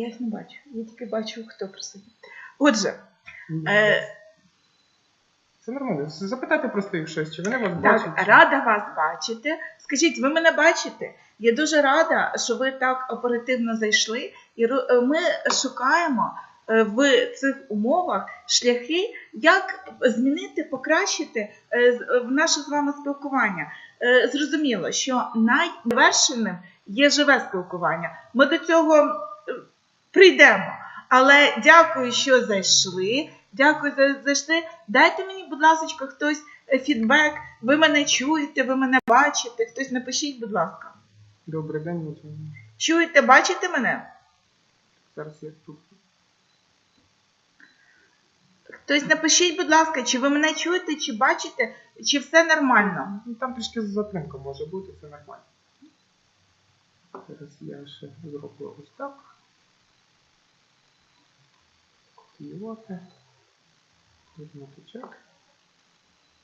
Я їх не бачу. Я тільки бачу, хто присутній. Отже, е, Це нормально. Запитати просто їх щось, чи вони вас так, бачать. рада вас бачити. Скажіть, ви мене бачите? Я дуже рада, що ви так оперативно зайшли, і ру- е, ми шукаємо е, в цих умовах шляхи, як змінити, покращити е, з- е, наше з вами спілкування. Е, Зрозуміло, що найвершеним є живе спілкування. Ми до цього е, прийдемо. Але дякую, що зайшли. Дякую, що зайшли. Дайте мені, будь ласка, хтось е, фідбек. Ви мене чуєте, ви мене бачите. Хтось напишіть, будь ласка. Добрий день, він. Чуєте, бачите мене? Зараз я тут. Хтось напишіть, будь ласка, чи ви мене чуєте, чи бачите, чи все нормально. Ну, Там трішки затримка може бути, це нормально. Зараз я ще зроблю ось так. Копіювати. Візьмути.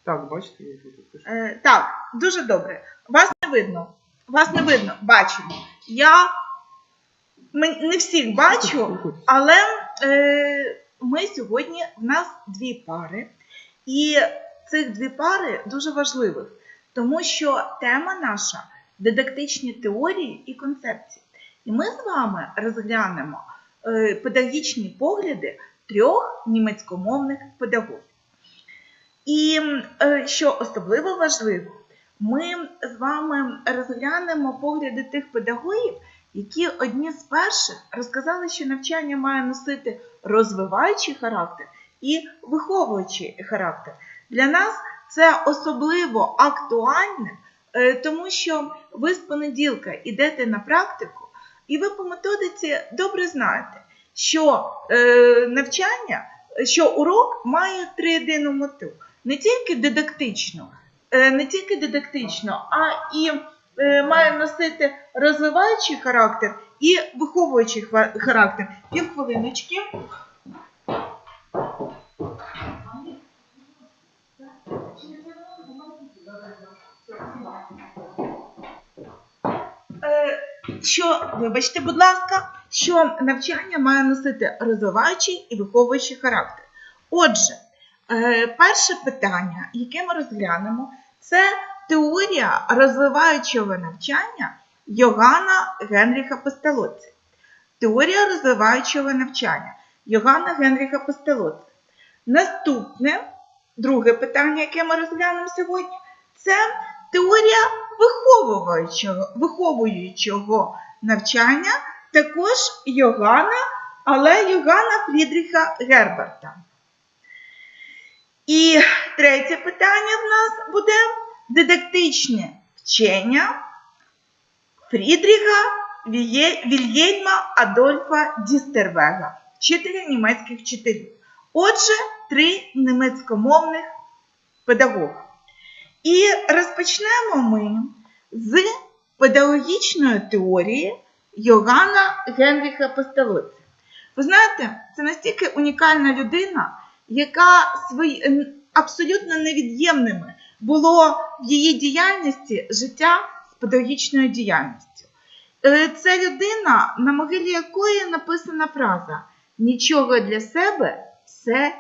Так, бачите, я тут пишу. Е, так, дуже добре. Вас не видно. Вас не видно. Бачимо. Я не всіх бачу, але е, ми сьогодні в нас дві пари, і цих дві пари дуже важливих, тому що тема наша дидактичні теорії і концепції. І ми з вами розглянемо е, педагогічні погляди трьох німецькомовних педагогів. І е, що особливо важливо, ми з вами розглянемо погляди тих педагогів, які одні з перших розказали, що навчання має носити розвиваючий характер і виховуючий характер. Для нас це особливо актуальне, е, тому що ви з понеділка йдете на практику, і ви по методиці добре знаєте, що е, навчання, що урок має триєдину мету. Не тільки дидактичну, е, не тільки дидактично, а і е, має носити розвиваючий характер і виховуючий характер. Півхвилиночки. Е, Що, вибачте, будь ласка, що навчання має носити розвиваючий і виховуючий характер. Отже, е, перше питання, яке ми розглянемо, це теорія розвиваючого навчання Йоганна Генріха Пестелоці. Теорія розвиваючого навчання Йоганна Генріха Пестелоці. Наступне, друге питання, яке ми розглянемо сьогодні, це теорія виховуючого, виховуючого навчання, також Йоганна, але Йоганна Фрідріха Герберта. І третє питання в нас буде дидактичне вчення Фрідріха Вільєльма Адольфа Дістервега, вчителя німецьких вчителів. Отже, три німецькомовних педагога. І розпочнемо ми з педагогічної теорії Йоганна Генріха Пестелоці. Ви знаєте, це настільки унікальна людина, яка свої, абсолютно невід'ємними було в її діяльності життя з педагогічною діяльністю. Е, Це людина, на могилі якої написана фраза Нічого для себе, все